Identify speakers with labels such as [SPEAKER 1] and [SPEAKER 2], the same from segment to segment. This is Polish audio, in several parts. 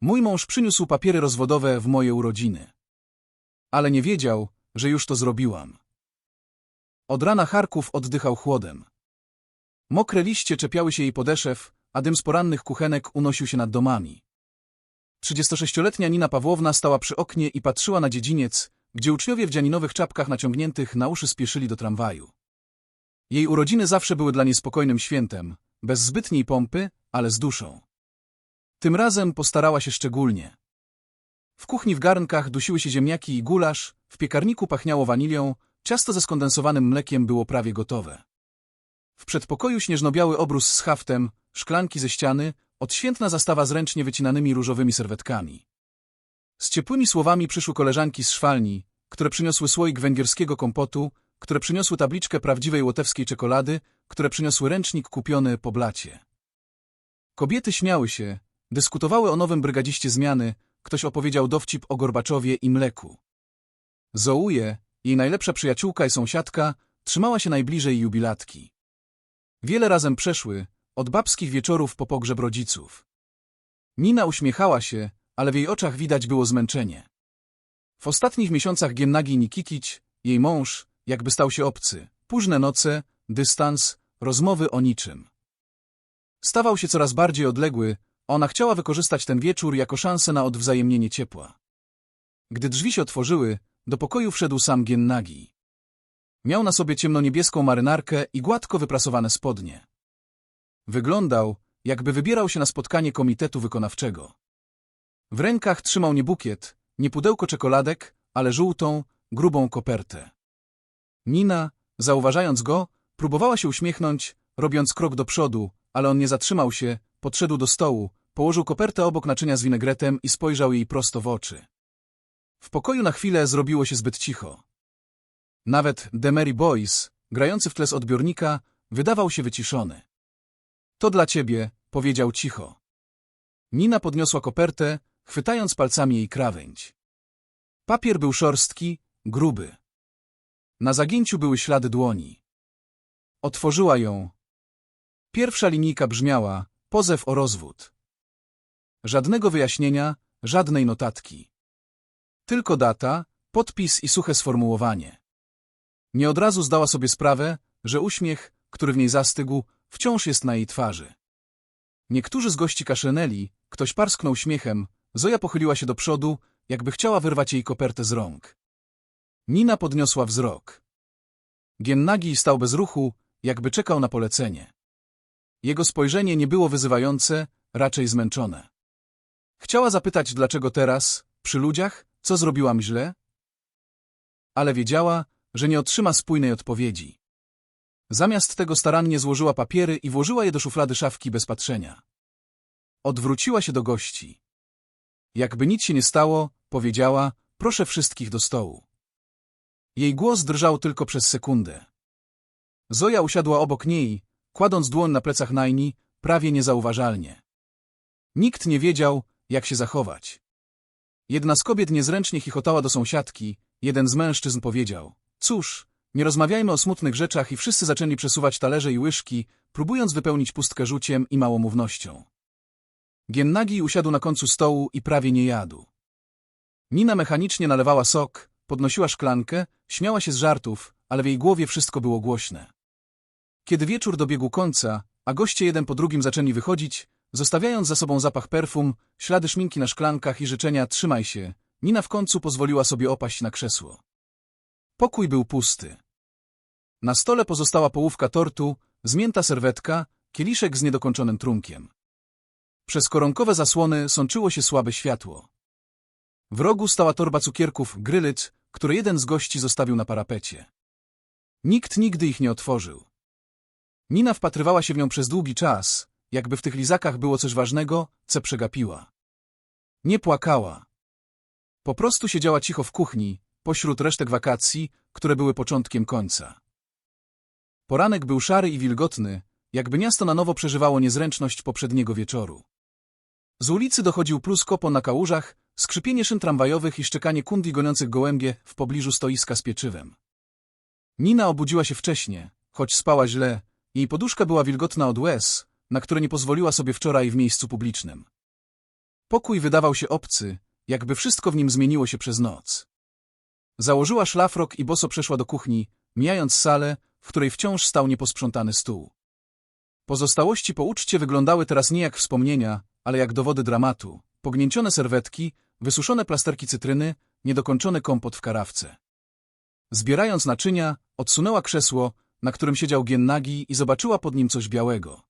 [SPEAKER 1] Mój mąż przyniósł papiery rozwodowe w moje urodziny. Ale nie wiedział, że już to zrobiłam. Od rana Charków oddychał chłodem. Mokre liście czepiały się jej podeszew, a dym z porannych kuchenek unosił się nad domami. 36-letnia Nina Pawłowna stała przy oknie i patrzyła na dziedziniec, gdzie uczniowie w dzianinowych czapkach naciągniętych na uszy spieszyli do tramwaju. Jej urodziny zawsze były dla niej spokojnym świętem, bez zbytniej pompy, ale z duszą. Tym razem postarała się szczególnie. W kuchni w garnkach dusiły się ziemniaki i gulasz, w piekarniku pachniało wanilią, ciasto ze skondensowanym mlekiem było prawie gotowe. W przedpokoju śnieżno-biały obrus z haftem, szklanki ze ściany, odświętna zastawa z ręcznie wycinanymi różowymi serwetkami. Z ciepłymi słowami przyszły koleżanki z szwalni, które przyniosły słoik węgierskiego kompotu, które przyniosły tabliczkę prawdziwej łotewskiej czekolady, które przyniosły ręcznik kupiony po blacie. Kobiety śmiały się, dyskutowały o nowym brygadziście zmiany, ktoś opowiedział dowcip o Gorbaczowie i mleku. Zouje, jej najlepsza przyjaciółka i sąsiadka, trzymała się najbliżej jubilatki. Wiele razem przeszły, od babskich wieczorów po pogrzeb rodziców. Nina uśmiechała się, ale w jej oczach widać było zmęczenie. W ostatnich miesiącach Giennagi Nikikić, jej mąż, jakby stał się obcy. Późne noce, dystans, rozmowy o niczym. Stawał się coraz bardziej odległy, ona chciała wykorzystać ten wieczór jako szansę na odwzajemnienie ciepła. Gdy drzwi się otworzyły, do pokoju wszedł sam Giennagi. Miał na sobie ciemnoniebieską marynarkę i gładko wyprasowane spodnie. Wyglądał, jakby wybierał się na spotkanie komitetu wykonawczego. W rękach trzymał nie bukiet, nie pudełko czekoladek, ale żółtą, grubą kopertę. Nina, zauważając go, próbowała się uśmiechnąć, robiąc krok do przodu, ale on nie zatrzymał się, podszedł do stołu, położył kopertę obok naczynia z winegretem i spojrzał jej prosto w oczy. W pokoju na chwilę zrobiło się zbyt cicho. Nawet Demery Boyce, grający w tle z odbiornika, wydawał się wyciszony. To dla ciebie, powiedział cicho. Nina podniosła kopertę, chwytając palcami jej krawędź. Papier był szorstki, gruby. Na zagięciu były ślady dłoni. Otworzyła ją. Pierwsza linijka brzmiała, pozew o rozwód. Żadnego wyjaśnienia, żadnej notatki. Tylko data, podpis i suche sformułowanie. Nie od razu zdała sobie sprawę, że uśmiech, który w niej zastygł, wciąż jest na jej twarzy. Niektórzy z gości kaszyneli, ktoś parsknął śmiechem, Zoja pochyliła się do przodu, jakby chciała wyrwać jej kopertę z rąk. Nina podniosła wzrok. Giennagi stał bez ruchu, jakby czekał na polecenie. Jego spojrzenie nie było wyzywające, raczej zmęczone. Chciała zapytać, dlaczego teraz, przy ludziach, co zrobiłam źle? Ale wiedziała, że nie otrzyma spójnej odpowiedzi. Zamiast tego starannie złożyła papiery i włożyła je do szuflady szafki bez patrzenia. Odwróciła się do gości. Jakby nic się nie stało, powiedziała, proszę wszystkich do stołu. Jej głos drżał tylko przez sekundę. Zoja usiadła obok niej, kładąc dłoń na plecach Najni, prawie niezauważalnie. Nikt nie wiedział, jak się zachować. Jedna z kobiet niezręcznie chichotała do sąsiadki, jeden z mężczyzn powiedział, cóż, nie rozmawiajmy o smutnych rzeczach i wszyscy zaczęli przesuwać talerze i łyżki, próbując wypełnić pustkę rzuciem i małomównością. Giennagi usiadł na końcu stołu i prawie nie jadł. Nina mechanicznie nalewała sok, podnosiła szklankę, śmiała się z żartów, ale w jej głowie wszystko było głośne. Kiedy wieczór dobiegł końca, a goście jeden po drugim zaczęli wychodzić, zostawiając za sobą zapach perfum, ślady szminki na szklankach i życzenia trzymaj się, Nina w końcu pozwoliła sobie opaść na krzesło. Pokój był pusty. Na stole pozostała połówka tortu, zmięta serwetka, kieliszek z niedokończonym trunkiem. Przez koronkowe zasłony sączyło się słabe światło. W rogu stała torba cukierków grylyc, które jeden z gości zostawił na parapecie. Nikt nigdy ich nie otworzył. Nina wpatrywała się w nią przez długi czas, jakby w tych lizakach było coś ważnego, co przegapiła. Nie płakała. Po prostu siedziała cicho w kuchni, pośród resztek wakacji, które były początkiem końca. Poranek był szary i wilgotny, jakby miasto na nowo przeżywało niezręczność poprzedniego wieczoru. Z ulicy dochodził pluskopon na kałużach, skrzypienie szyn tramwajowych i szczekanie kundi goniących gołębie w pobliżu stoiska z pieczywem. Nina obudziła się wcześnie, choć spała źle, jej poduszka była wilgotna od łez, na które nie pozwoliła sobie wczoraj w miejscu publicznym. Pokój wydawał się obcy, jakby wszystko w nim zmieniło się przez noc. Założyła szlafrok i boso przeszła do kuchni, mijając salę, w której wciąż stał nieposprzątany stół. Pozostałości po uczcie wyglądały teraz nie jak wspomnienia, ale jak dowody dramatu. Pognięcione serwetki, wysuszone plasterki cytryny, niedokończony kompot w karawce. Zbierając naczynia, odsunęła krzesło, na którym siedział Giennagi i zobaczyła pod nim coś białego.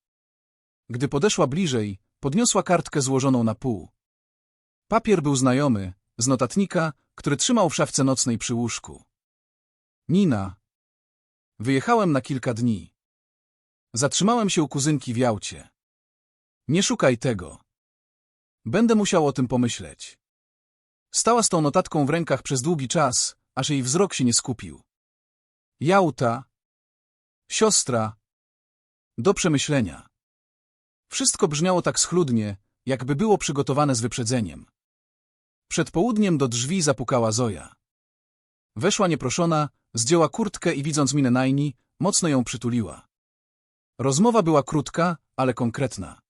[SPEAKER 1] Gdy podeszła bliżej, podniosła kartkę złożoną na pół. Papier był znajomy, z notatnika, który trzymał w szafce nocnej przy łóżku. Nina. Wyjechałem na kilka dni. Zatrzymałem się u kuzynki w Jałcie. Nie szukaj tego. Będę musiał o tym pomyśleć. Stała z tą notatką w rękach przez długi czas, aż jej wzrok się nie skupił. Jałta. Siostra. Do przemyślenia. Wszystko brzmiało tak schludnie, jakby było przygotowane z wyprzedzeniem. Przed południem do drzwi zapukała Zoja. Weszła nieproszona, zdjęła kurtkę i widząc minę Najni, mocno ją przytuliła. Rozmowa była krótka, ale konkretna.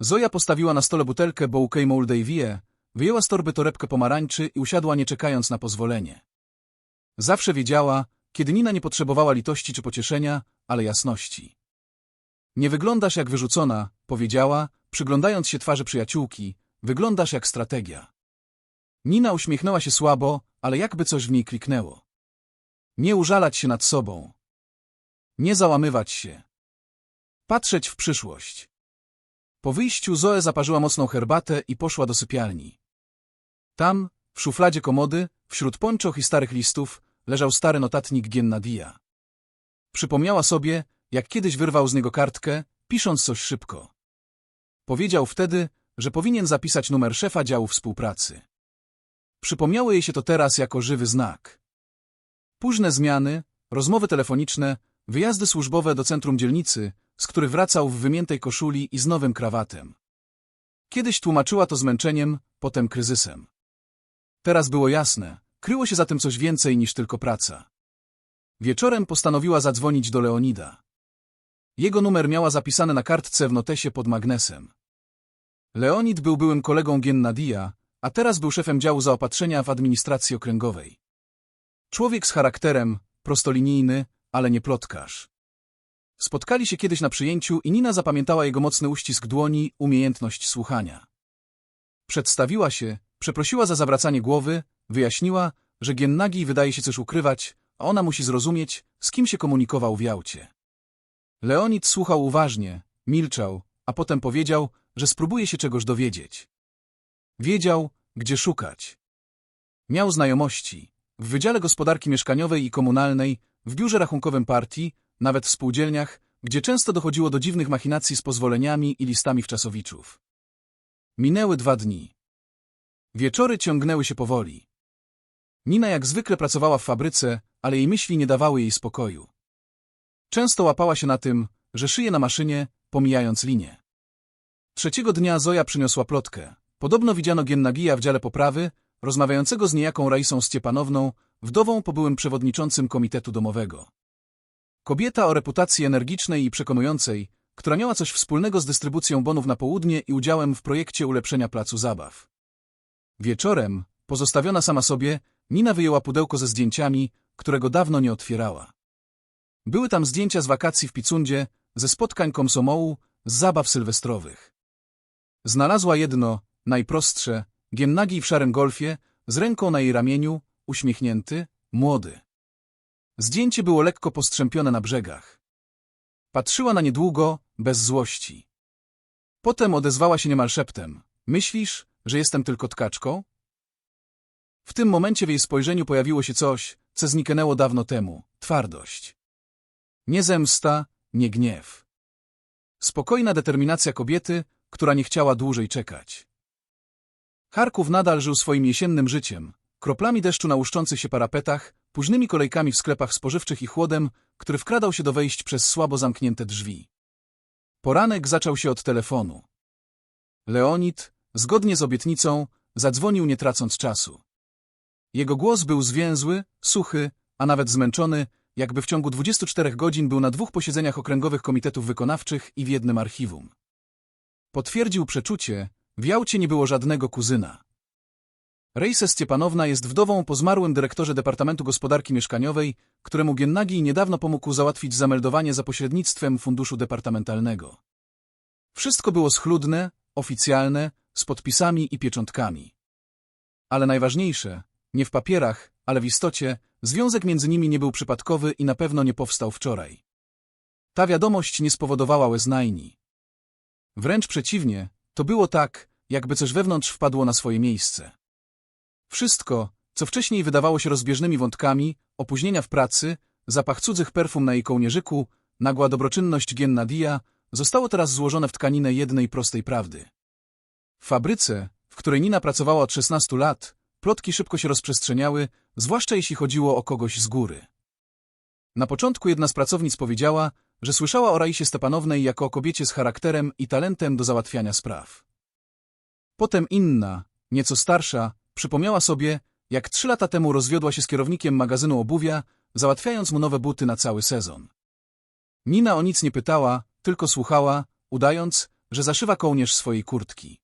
[SPEAKER 1] Zoja postawiła na stole butelkę Bouquet Moldavie, wyjęła z torby torebkę pomarańczy i usiadła nie czekając na pozwolenie. Zawsze wiedziała, kiedy Nina nie potrzebowała litości czy pocieszenia, ale jasności. Nie wyglądasz jak wyrzucona, powiedziała, przyglądając się twarzy przyjaciółki, wyglądasz jak strategia. Nina uśmiechnęła się słabo, ale jakby coś w niej kliknęło. Nie użalać się nad sobą. Nie załamywać się. Patrzeć w przyszłość. Po wyjściu Zoe zaparzyła mocną herbatę i poszła do sypialni. Tam, w szufladzie komody, wśród pończoch i starych listów, leżał stary notatnik Gennadia. Przypomniała sobie, jak kiedyś wyrwał z niego kartkę, pisząc coś szybko. Powiedział wtedy, że powinien zapisać numer szefa działu współpracy. Przypomniało jej się to teraz jako żywy znak. Późne zmiany, rozmowy telefoniczne, wyjazdy służbowe do centrum dzielnicy, z których wracał w wymiętej koszuli i z nowym krawatem. Kiedyś tłumaczyła to zmęczeniem, potem kryzysem. Teraz było jasne, kryło się za tym coś więcej niż tylko praca. Wieczorem postanowiła zadzwonić do Leonida. Jego numer miała zapisane na kartce w notesie pod magnesem. Leonid był byłym kolegą Gennadia, a teraz był szefem działu zaopatrzenia w administracji okręgowej. Człowiek z charakterem, prostolinijny, ale nie plotkarz. Spotkali się kiedyś na przyjęciu i Nina zapamiętała jego mocny uścisk dłoni, umiejętność słuchania. Przedstawiła się, przeprosiła za zawracanie głowy, wyjaśniła, że Giennagi wydaje się coś ukrywać, a ona musi zrozumieć, z kim się komunikował w Jałcie. Leonid słuchał uważnie, milczał, a potem powiedział, że spróbuje się czegoś dowiedzieć. Wiedział, gdzie szukać. Miał znajomości. W Wydziale Gospodarki Mieszkaniowej i Komunalnej, w biurze rachunkowym partii, nawet w spółdzielniach, gdzie często dochodziło do dziwnych machinacji z pozwoleniami i listami wczasowiczów. Minęły dwa dni. Wieczory ciągnęły się powoli. Nina jak zwykle pracowała w fabryce, ale jej myśli nie dawały jej spokoju. Często łapała się na tym, że szyje na maszynie, pomijając linię. Trzeciego dnia Zoja przyniosła plotkę. Podobno widziano Giennagija w dziale poprawy, rozmawiającego z niejaką Raisą Stiepanowną, wdową po byłym przewodniczącym komitetu domowego. Kobieta o reputacji energicznej i przekonującej, która miała coś wspólnego z dystrybucją bonów na południe i udziałem w projekcie ulepszenia placu zabaw. Wieczorem, pozostawiona sama sobie, Nina wyjęła pudełko ze zdjęciami, którego dawno nie otwierała. Były tam zdjęcia z wakacji w Picundzie, ze spotkań komsomołu, z zabaw sylwestrowych. Znalazła jedno, najprostsze, Giennagi w szarym golfie, z ręką na jej ramieniu, uśmiechnięty, młody. Zdjęcie było lekko postrzępione na brzegach. Patrzyła na nie długo, bez złości. Potem odezwała się niemal szeptem. Myślisz, że jestem tylko tkaczką? W tym momencie w jej spojrzeniu pojawiło się coś, co zniknęło dawno temu. Twardość. Nie zemsta, nie gniew. Spokojna determinacja kobiety, która nie chciała dłużej czekać. Charków nadal żył swoim jesiennym życiem, kroplami deszczu na łuszczących się parapetach, późnymi kolejkami w sklepach spożywczych i chłodem, który wkradał się do wejść przez słabo zamknięte drzwi. Poranek zaczął się od telefonu. Leonid, zgodnie z obietnicą, zadzwonił nie tracąc czasu. Jego głos był zwięzły, suchy, a nawet zmęczony, jakby w ciągu 24 godzin był na dwóch posiedzeniach okręgowych komitetów wykonawczych i w jednym archiwum. Potwierdził przeczucie, W Jałcie nie było żadnego kuzyna. Rejse Stiepanowna jest wdową po zmarłym dyrektorze Departamentu Gospodarki Mieszkaniowej, któremu Giennagi niedawno pomógł załatwić zameldowanie za pośrednictwem funduszu departamentalnego. Wszystko było schludne, oficjalne, z podpisami i pieczątkami. Ale najważniejsze, nie w papierach, ale w istocie, związek między nimi nie był przypadkowy i na pewno nie powstał wczoraj. Ta wiadomość nie spowodowała łeznajni. Wręcz przeciwnie, to było tak, jakby coś wewnątrz wpadło na swoje miejsce. Wszystko, co wcześniej wydawało się rozbieżnymi wątkami, opóźnienia w pracy, zapach cudzych perfum na jej kołnierzyku, nagła dobroczynność Gennadia, zostało teraz złożone w tkaninę jednej prostej prawdy. W fabryce, w której Nina pracowała od 16 lat, plotki szybko się rozprzestrzeniały, zwłaszcza jeśli chodziło o kogoś z góry. Na początku jedna z pracownic powiedziała, że słyszała o Raisie Stepanownej jako o kobiecie z charakterem i talentem do załatwiania spraw. Potem inna, nieco starsza, przypomniała sobie, jak trzy lata temu rozwiodła się z kierownikiem magazynu obuwia, załatwiając mu nowe buty na cały sezon. Nina o nic nie pytała, tylko słuchała, udając, że zaszywa kołnierz swojej kurtki.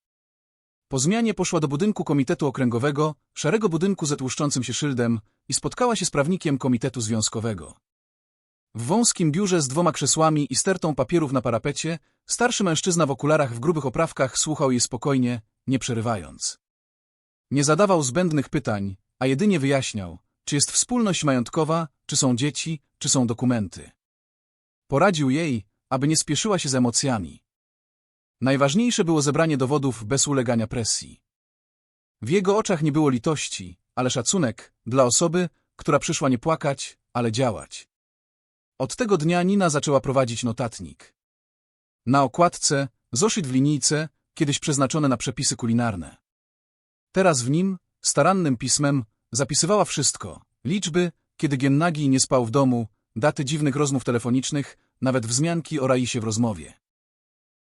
[SPEAKER 1] Po zmianie poszła do budynku komitetu okręgowego, szarego budynku ze tłuszczącym się szyldem i spotkała się z prawnikiem komitetu związkowego. W wąskim biurze z dwoma krzesłami i stertą papierów na parapecie, starszy mężczyzna w okularach w grubych oprawkach słuchał jej spokojnie, nie przerywając. Nie zadawał zbędnych pytań, a jedynie wyjaśniał, czy jest wspólność majątkowa, czy są dzieci, czy są dokumenty. Poradził jej, aby nie spieszyła się z emocjami. Najważniejsze było zebranie dowodów bez ulegania presji. W jego oczach nie było litości, ale szacunek dla osoby, która przyszła nie płakać, ale działać. Od tego dnia Nina zaczęła prowadzić notatnik. Na okładce, zoszyt w linijce, kiedyś przeznaczone na przepisy kulinarne. Teraz w nim, starannym pismem, zapisywała wszystko. Liczby, kiedy Gennagi nie spał w domu, daty dziwnych rozmów telefonicznych, nawet wzmianki o Raisie w rozmowie.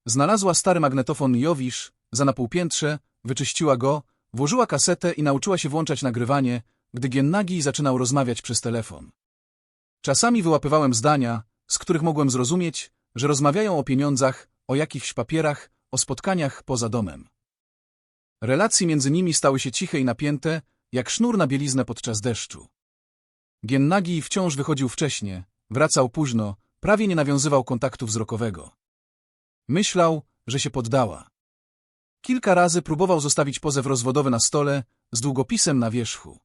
[SPEAKER 1] Znalazła stary magnetofon Jowisz, za na półpiętrze, wyczyściła go, włożyła kasetę i nauczyła się włączać nagrywanie, gdy Gennagi zaczynał rozmawiać przez telefon. Czasami wyłapywałem zdania, z których mogłem zrozumieć, że rozmawiają o pieniądzach, o jakichś papierach, o spotkaniach poza domem. Relacje między nimi stały się ciche i napięte, jak sznur na bieliznę podczas deszczu. Giennagi wciąż wychodził wcześnie, wracał późno, prawie nie nawiązywał kontaktu wzrokowego. Myślał, że się poddała. Kilka razy próbował zostawić pozew rozwodowy na stole z długopisem na wierzchu.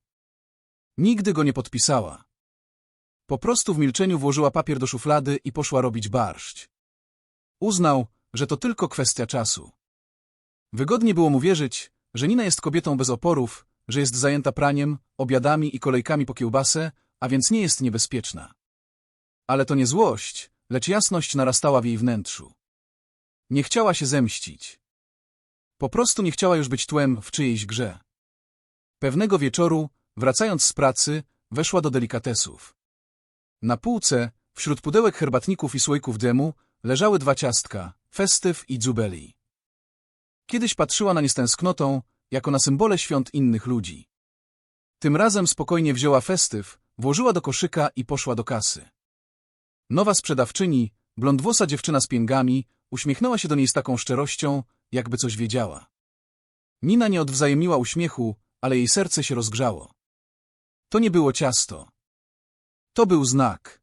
[SPEAKER 1] Nigdy go nie podpisała. Po prostu w milczeniu włożyła papier do szuflady i poszła robić barszcz. Uznał, że to tylko kwestia czasu. Wygodnie było mu wierzyć, że Nina jest kobietą bez oporów, że jest zajęta praniem, obiadami i kolejkami po kiełbasę, a więc nie jest niebezpieczna. Ale to nie złość, lecz jasność narastała w jej wnętrzu. Nie chciała się zemścić. Po prostu nie chciała już być tłem w czyjejś grze. Pewnego wieczoru, wracając z pracy, weszła do delikatesów. Na półce, wśród pudełek herbatników i słoików demu, leżały dwa ciastka, festyw i dzubeli. Kiedyś patrzyła na nie z tęsknotą, jako na symbole świąt innych ludzi. Tym razem spokojnie wzięła festyw, włożyła do koszyka i poszła do kasy. Nowa sprzedawczyni, blondwłosa dziewczyna z pięgami, uśmiechnęła się do niej z taką szczerością, jakby coś wiedziała. Nina nie odwzajemniła uśmiechu, ale jej serce się rozgrzało. To nie było ciasto. To był znak.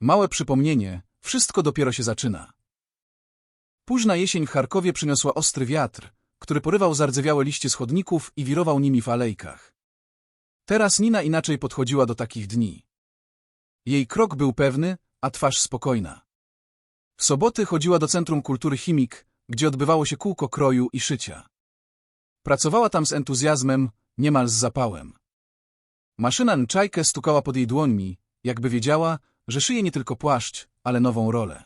[SPEAKER 1] Małe przypomnienie, wszystko dopiero się zaczyna. Późna jesień w Charkowie przyniosła ostry wiatr, który porywał zardzewiałe liście schodników i wirował nimi w alejkach. Teraz Nina inaczej podchodziła do takich dni. Jej krok był pewny, a twarz spokojna. W soboty chodziła do Centrum Kultury Chimik, gdzie odbywało się kółko kroju i szycia. Pracowała tam z entuzjazmem, niemal z zapałem. Maszyna Nczajkę stukała pod jej dłońmi, jakby wiedziała, że szyje nie tylko płaszcz, ale nową rolę.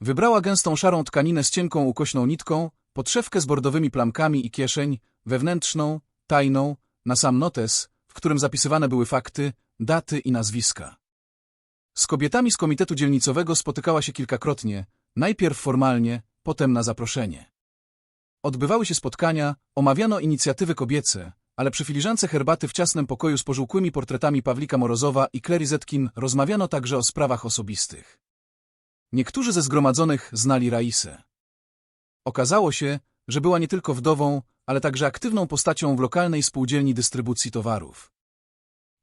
[SPEAKER 1] Wybrała gęstą szarą tkaninę z cienką ukośną nitką, podszewkę z bordowymi plamkami i kieszeń, wewnętrzną, tajną, na sam notes, w którym zapisywane były fakty, daty i nazwiska. Z kobietami z komitetu dzielnicowego spotykała się kilkakrotnie, najpierw formalnie, potem na zaproszenie. Odbywały się spotkania, omawiano inicjatywy kobiece, ale przy filiżance herbaty w ciasnym pokoju z pożółkłymi portretami Pawlika Morozowa i Clary Zetkin rozmawiano także o sprawach osobistych. Niektórzy ze zgromadzonych znali Raisę. Okazało się, że była nie tylko wdową, ale także aktywną postacią w lokalnej spółdzielni dystrybucji towarów.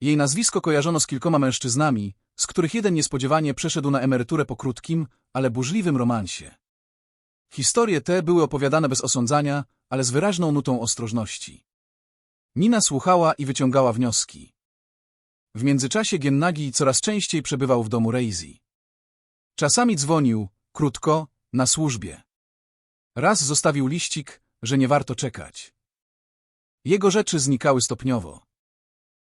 [SPEAKER 1] Jej nazwisko kojarzono z kilkoma mężczyznami, z których jeden niespodziewanie przeszedł na emeryturę po krótkim, ale burzliwym romansie. Historie te były opowiadane bez osądzania, ale z wyraźną nutą ostrożności. Nina słuchała i wyciągała wnioski. W międzyczasie Gennagi coraz częściej przebywał w domu Reizi. Czasami dzwonił, krótko, na służbie. Raz zostawił liścik, że nie warto czekać. Jego rzeczy znikały stopniowo.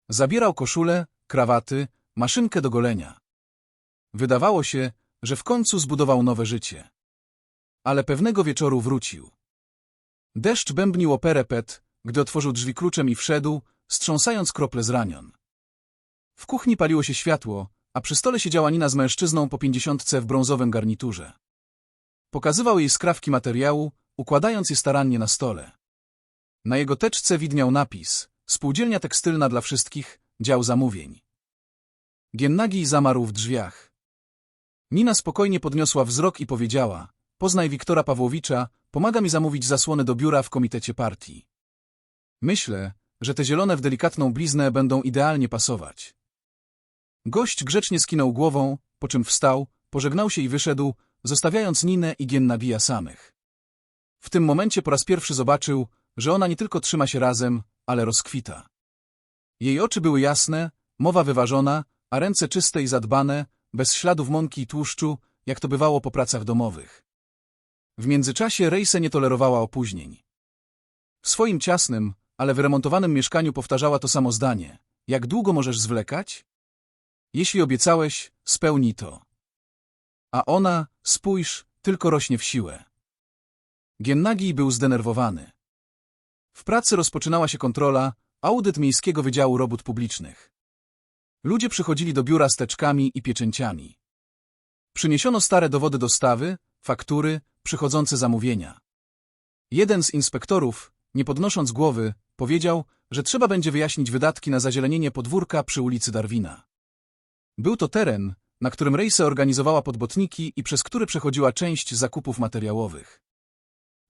[SPEAKER 1] Zabierał koszulę, krawaty, maszynkę do golenia. Wydawało się, że w końcu zbudował nowe życie. Ale pewnego wieczoru wrócił. Deszcz bębnił o perepet, gdy otworzył drzwi kluczem i wszedł, strząsając krople z ranion. W kuchni paliło się światło, a przy stole siedziała Nina z mężczyzną po pięćdziesiątce w brązowym garniturze. Pokazywał jej skrawki materiału, układając je starannie na stole. Na jego teczce widniał napis Spółdzielnia tekstylna dla wszystkich, dział zamówień. Giennagi zamarł w drzwiach. Nina spokojnie podniosła wzrok i powiedziała Poznaj Wiktora Pawłowicza, pomaga mi zamówić zasłony do biura w komitecie partii. Myślę, że te zielone w delikatną bliznę będą idealnie pasować. Gość grzecznie skinął głową, po czym wstał, pożegnał się i wyszedł, zostawiając Ninę i Gennadija samych. W tym momencie po raz pierwszy zobaczył, że ona nie tylko trzyma się razem, ale rozkwita. Jej oczy były jasne, mowa wyważona, a ręce czyste i zadbane, bez śladów mąki i tłuszczu, jak to bywało po pracach domowych. W międzyczasie Rejse nie tolerowała opóźnień. W swoim ciasnym, ale wyremontowanym mieszkaniu powtarzała to samo zdanie. Jak długo możesz zwlekać? Jeśli obiecałeś, spełnij to. A ona, spójrz, tylko rośnie w siłę. Giennagi był zdenerwowany. W pracy rozpoczynała się kontrola, audyt Miejskiego Wydziału Robót Publicznych. Ludzie przychodzili do biura z teczkami i pieczęciami. Przyniesiono stare dowody dostawy, faktury, przychodzące zamówienia. Jeden z inspektorów, nie podnosząc głowy, powiedział, że trzeba będzie wyjaśnić wydatki na zazielenienie podwórka przy ulicy Darwina. Był to teren, na którym Rejse organizowała podbotniki i przez który przechodziła część zakupów materiałowych.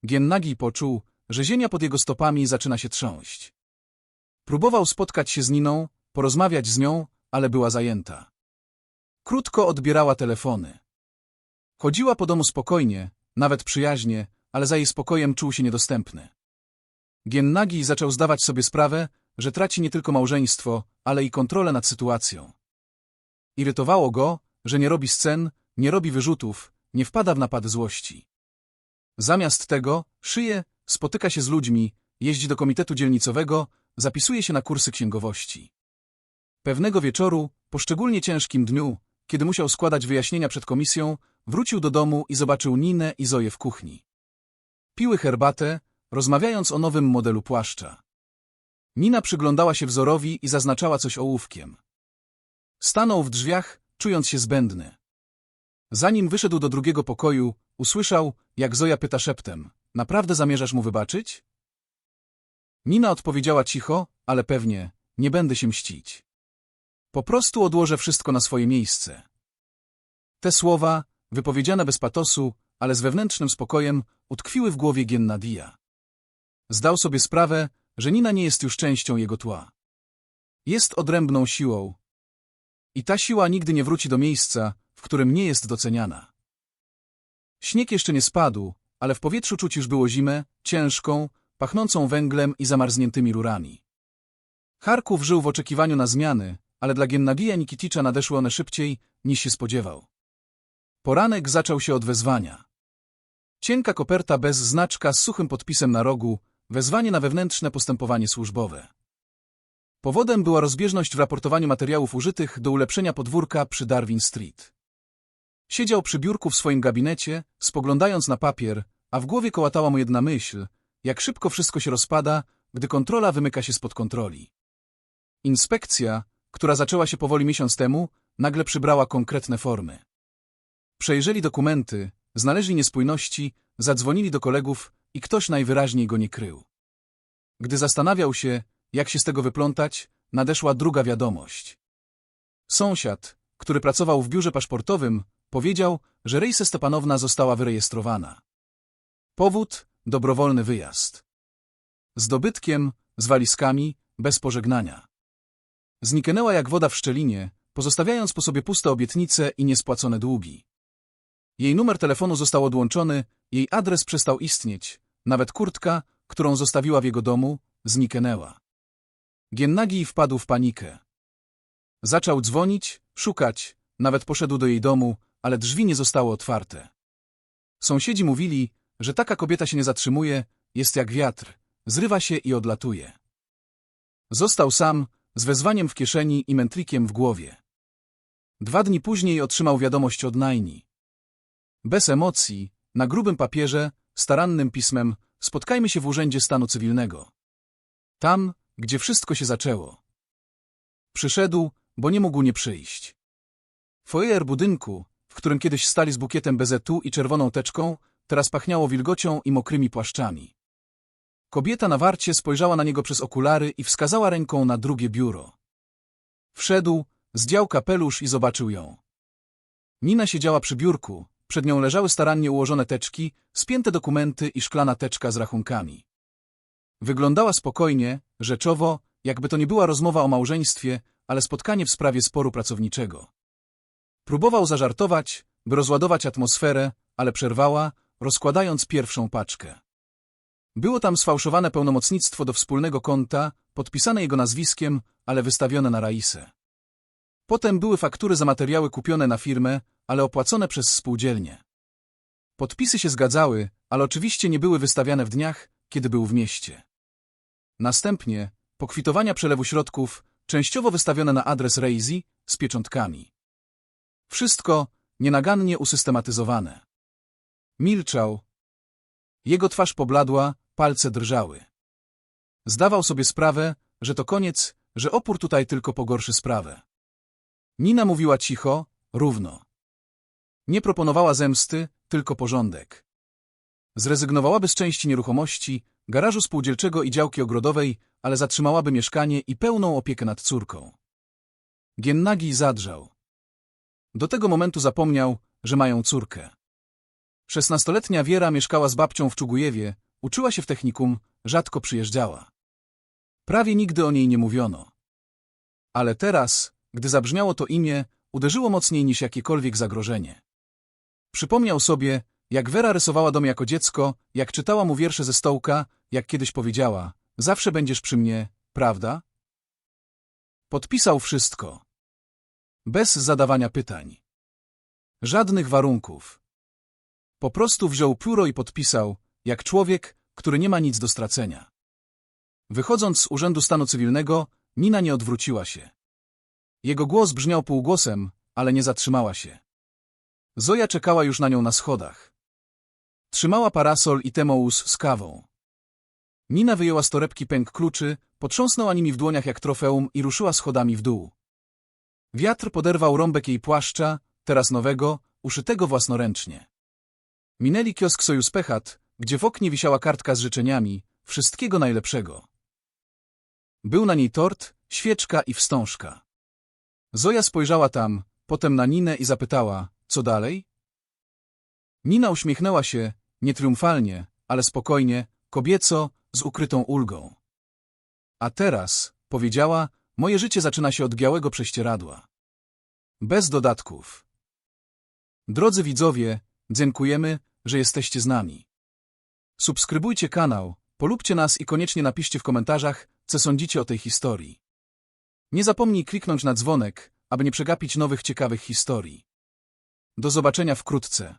[SPEAKER 1] Giennagi poczuł, że ziemia pod jego stopami zaczyna się trząść. Próbował spotkać się z Niną, porozmawiać z nią, ale była zajęta. Krótko odbierała telefony. Chodziła po domu spokojnie, nawet przyjaźnie, ale za jej spokojem czuł się niedostępny. Giennagi zaczął zdawać sobie sprawę, że traci nie tylko małżeństwo, ale i kontrolę nad sytuacją. Irytowało go, że nie robi scen, nie robi wyrzutów, nie wpada w napad złości. Zamiast tego szyje, spotyka się z ludźmi, jeździ do komitetu dzielnicowego, zapisuje się na kursy księgowości. Pewnego wieczoru, po szczególnie ciężkim dniu, kiedy musiał składać wyjaśnienia przed komisją, wrócił do domu i zobaczył Ninę i Zoję w kuchni. Piły herbatę, rozmawiając o nowym modelu płaszcza. Nina przyglądała się wzorowi i zaznaczała coś ołówkiem. Stanął w drzwiach, czując się zbędny. Zanim wyszedł do drugiego pokoju, usłyszał, jak Zoja pyta szeptem. Naprawdę zamierzasz mu wybaczyć? Nina odpowiedziała cicho, ale pewnie, nie będę się mścić. Po prostu odłożę wszystko na swoje miejsce. Te słowa, wypowiedziane bez patosu, ale z wewnętrznym spokojem, utkwiły w głowie Gennadia. Zdał sobie sprawę, że Nina nie jest już częścią jego tła. Jest odrębną siłą. I ta siła nigdy nie wróci do miejsca, w którym nie jest doceniana. Śnieg jeszcze nie spadł, ale w powietrzu czuć już było zimę, ciężką, pachnącą węglem i zamarzniętymi rurami. Charków żył w oczekiwaniu na zmiany, ale dla Gennadija Nikiticza nadeszły one szybciej, niż się spodziewał. Poranek zaczął się od wezwania. Cienka koperta bez znaczka z suchym podpisem na rogu, wezwanie na wewnętrzne postępowanie służbowe. Powodem była rozbieżność w raportowaniu materiałów użytych do ulepszenia podwórka przy Darwin Street. Siedział przy biurku w swoim gabinecie, spoglądając na papier, a w głowie kołatała mu jedna myśl, jak szybko wszystko się rozpada, gdy kontrola wymyka się spod kontroli. Inspekcja, która zaczęła się powoli miesiąc temu, nagle przybrała konkretne formy. Przejrzeli dokumenty, znaleźli niespójności, zadzwonili do kolegów i ktoś najwyraźniej go nie krył. Gdy zastanawiał się, jak się z tego wyplątać, nadeszła druga wiadomość. Sąsiad, który pracował w biurze paszportowym, powiedział, że Rejse Stepanowna została wyrejestrowana. Powód dobrowolny wyjazd. Z dobytkiem, z walizkami, bez pożegnania. Zniknęła jak woda w szczelinie, pozostawiając po sobie puste obietnice i niespłacone długi. Jej numer telefonu został odłączony, jej adres przestał istnieć, nawet kurtka, którą zostawiła w jego domu, zniknęła. Giennagi wpadł w panikę. Zaczął dzwonić, szukać, nawet poszedł do jej domu, ale drzwi nie zostały otwarte. Sąsiedzi mówili, że taka kobieta się nie zatrzymuje, jest jak wiatr, zrywa się i odlatuje. Został sam, z wezwaniem w kieszeni i mętlikiem w głowie. Dwa dni później otrzymał wiadomość od Najni. Bez emocji, na grubym papierze, starannym pismem, spotkajmy się w Urzędzie Stanu Cywilnego. Tam, gdzie wszystko się zaczęło. Przyszedł, bo nie mógł nie przyjść. Foyer budynku, w którym kiedyś stali z bukietem bezetu i czerwoną teczką, teraz pachniało wilgocią i mokrymi płaszczami. Kobieta na warcie spojrzała na niego przez okulary i wskazała ręką na drugie biuro. Wszedł, zdjął kapelusz i zobaczył ją. Nina siedziała przy biurku, przed nią leżały starannie ułożone teczki, spięte dokumenty i szklana teczka z rachunkami. Wyglądała spokojnie, rzeczowo, jakby to nie była rozmowa o małżeństwie, ale spotkanie w sprawie sporu pracowniczego. Próbował zażartować, by rozładować atmosferę, ale przerwała, rozkładając pierwszą paczkę. Było tam sfałszowane pełnomocnictwo do wspólnego konta, podpisane jego nazwiskiem, ale wystawione na Raisę. Potem były faktury za materiały kupione na firmę, ale opłacone przez spółdzielnię. Podpisy się zgadzały, ale oczywiście nie były wystawiane w dniach, kiedy był w mieście. Następnie pokwitowania przelewu środków, częściowo wystawione na adres Reizi, z pieczątkami. Wszystko nienagannie usystematyzowane. Milczał. Jego twarz pobladła, palce drżały. Zdawał sobie sprawę, że to koniec, że opór tutaj tylko pogorszy sprawę. Nina mówiła cicho, równo. Nie proponowała zemsty, tylko porządek. Zrezygnowałaby z części nieruchomości, garażu spółdzielczego i działki ogrodowej, ale zatrzymałaby mieszkanie i pełną opiekę nad córką. Giennagi zadrżał. Do tego momentu zapomniał, że mają córkę. Szesnastoletnia Wiera mieszkała z babcią w Czugujewie, uczyła się w technikum, rzadko przyjeżdżała. Prawie nigdy o niej nie mówiono. Ale teraz, gdy zabrzmiało to imię, uderzyło mocniej niż jakiekolwiek zagrożenie. Przypomniał sobie, jak Wera rysowała dom jako dziecko, jak czytała mu wiersze ze stołka, jak kiedyś powiedziała, zawsze będziesz przy mnie, prawda? Podpisał wszystko. Bez zadawania pytań. Żadnych warunków. Po prostu wziął pióro i podpisał, jak człowiek, który nie ma nic do stracenia. Wychodząc z Urzędu Stanu Cywilnego, Nina nie odwróciła się. Jego głos brzmiał półgłosem, ale nie zatrzymała się. Zoja czekała już na nią na schodach. Trzymała parasol i temołus z kawą. Nina wyjęła z torebki pęk kluczy, potrząsnęła nimi w dłoniach jak trofeum i ruszyła schodami w dół. Wiatr poderwał rąbek jej płaszcza, teraz nowego, uszytego własnoręcznie. Minęli kiosk Sojus Pechat, gdzie w oknie wisiała kartka z życzeniami, wszystkiego najlepszego. Był na niej tort, świeczka i wstążka. Zoja spojrzała tam, potem na Ninę i zapytała, co dalej? Nina uśmiechnęła się, nie triumfalnie, ale spokojnie, kobieco, z ukrytą ulgą. A teraz, powiedziała, moje życie zaczyna się od białego prześcieradła. Bez dodatków. Drodzy widzowie, dziękujemy, że jesteście z nami. Subskrybujcie kanał, polubcie nas i koniecznie napiszcie w komentarzach, co sądzicie o tej historii. Nie zapomnij kliknąć na dzwonek, aby nie przegapić nowych ciekawych historii. Do zobaczenia wkrótce.